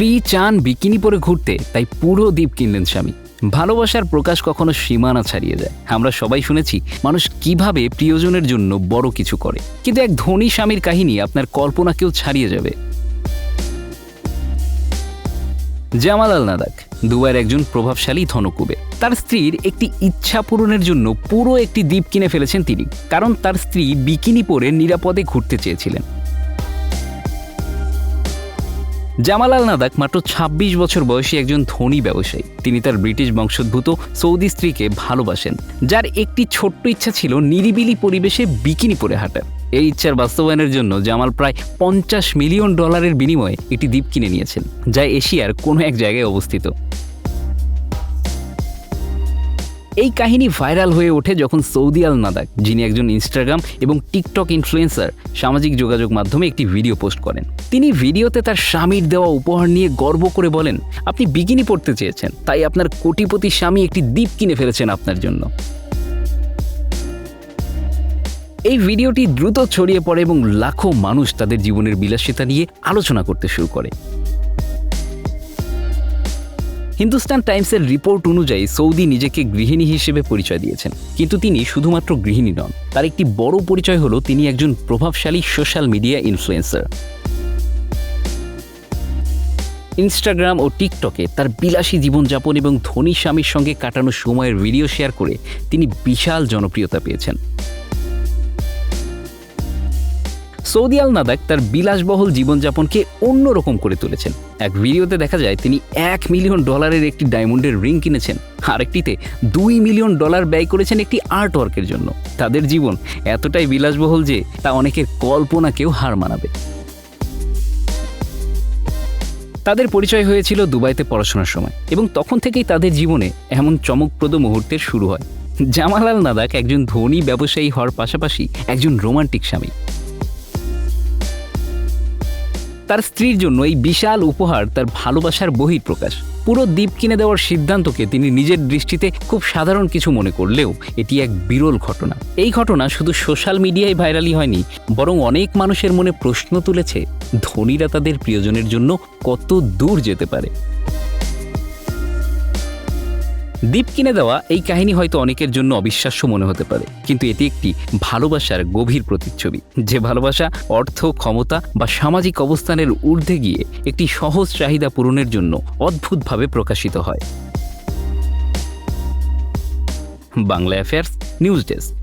স্ত্রী চান বিকিনি পরে ঘুরতে, তাই পুরো দ্বীপ কিনলেন স্বামী। ভালোবাসার প্রকাশ কখনো সীমানা ছাড়িয়ে যায়। আমরা সবাই শুনেছি, মানুষ কীভাবে প্রিয়জনের জন্য বড় কিছু করে। কিন্তু এক ধনী স্বামীর কাহিনী আপনার কল্পনাকেও ছাড়িয়ে যাবে। জামাল আল নাদাক, দুবাইয়ের একজন প্রভাবশালী ধনকুবে তার স্ত্রীর একটি ইচ্ছা পূরণের জন্য পুরো একটি দ্বীপ কিনে ফেলেছেন তিনি, কারণ তার স্ত্রী বিকিনি পরে নিরাপদে ঘুরতে চেয়েছিলেন। জামাল আল নাদাক মাত্র ২৬ বছর বয়সী একজন ধনী ব্যবসায়ী। তিনি তার ব্রিটিশ বংশোদ্ভূত সৌদি স্ত্রীকে ভালোবাসেন, যার একটি ছোট্ট ইচ্ছা ছিল নিরিবিলি পরিবেশে বিকিনি পরে হাঁটার এই ইচ্ছার বাস্তবায়নের জন্য জামাল প্রায় পঞ্চাশ মিলিয়ন ডলারের বিনিময়ে একটি দ্বীপ কিনে নিয়েছেন, যা এশিয়ার কোনো এক জায়গায় অবস্থিত। এই কাহিনী ভাইরাল হয়ে ওঠে যখন সৌদি আল নাদাক, যিনি একজন ইনস্টাগ্রাম এবং টিকটক ইনফ্লুয়েন্সার, সামাজিক যোগাযোগ মাধ্যমে একটি ভিডিও পোস্ট করেন। তিনি ভিডিওতে তার স্বামীর দেওয়া উপহার নিয়ে গর্ব করে বলেন, আপনি বিকিনি পড়তে চেয়েছেন, তাই আপনার কোটিপতি স্বামী একটি দ্বীপ কিনে ফেলেছেন আপনার জন্য। এই ভিডিওটি দ্রুত ছড়িয়ে পড়ে এবং লাখো মানুষ তাদের জীবনের বিলাসিতা নিয়ে আলোচনা করতে শুরু করে। হিন্দুস্তান টাইমসের রিপোর্ট অনুযায়ী সৌদি নিজেকে গৃহিণী হিসেবে পরিচয় দিয়েছেন। কিন্তু তিনি শুধুমাত্র গৃহিণী নন, তার একটি বড় পরিচয় হলো তিনি একজন প্রভাবশালী সোশ্যাল মিডিয়া ইনফ্লুয়েন্সার। ইনস্টাগ্রাম ও টিকটকে তার বিলাসী জীবনযাপন এবং ধনী স্বামীর সঙ্গে কাটানো সময়ের ভিডিও শেয়ার করে তিনি বিশাল জনপ্রিয়তা পেয়েছেন। সৌদি আল নাদাক তার বিলাসবহুল জীবনযাপনকে অন্যরকম করে তুলেছেন। এক ভিডিওতে দেখা যায়, তিনি এক মিলিয়ন ডলারের একটি ডায়মন্ডের রিং কিনেছেন। আরেকটিতে দুই মিলিয়ন ডলার ব্যয় করেছেন একটি আর্ট ওয়ার্কের জন্য। তাদের জীবন এতটাই বিলাসবহুল যে তা অনেকের কল্পনাকেও হার মানাবে। তাদের পরিচয় হয়েছিল দুবাইতে পড়াশোনার সময় এবং তখন থেকেই তাদের জীবনে এমন চমকপ্রদ মুহূর্তের শুরু হয়। জামালাল নাদাক একজন ধনী ব্যবসায়ী হওয়ার পাশাপাশি একজন রোমান্টিক স্বামী। তার স্ত্রীর জন্য এই বিশাল উপহার তার ভালোবাসার বহিঃপ্রকাশ। পুরো দ্বীপ কিনে দেওয়ার সিদ্ধান্তকে তিনি নিজের দৃষ্টিতে খুব সাধারণ কিছু মনে করলেও এটি এক বিরল ঘটনা। এই ঘটনা শুধু সোশ্যাল মিডিয়ায় ভাইরালই হয়নি, বরং অনেক মানুষের মনে প্রশ্ন তুলেছে, ধনীরা তাদের প্রিয়জনের জন্য কত দূর যেতে পারে। দ্বীপ কিনে দেওয়া এই কাহিনী হয়তো অনেকের জন্য অবিশ্বাস্য মনে হতে পারে, কিন্তু এটি একটি ভালোবাসার গভীর প্রতিচ্ছবি। যে ভালোবাসা, অর্থ, ক্ষমতা বা সামাজিক অবস্থানের ঊর্ধ্বে গিয়ে একটি সহজ চাহিদা পূরণের জন্য অদ্ভুতভাবে প্রকাশিত হয়। Bangla affairs, news desk.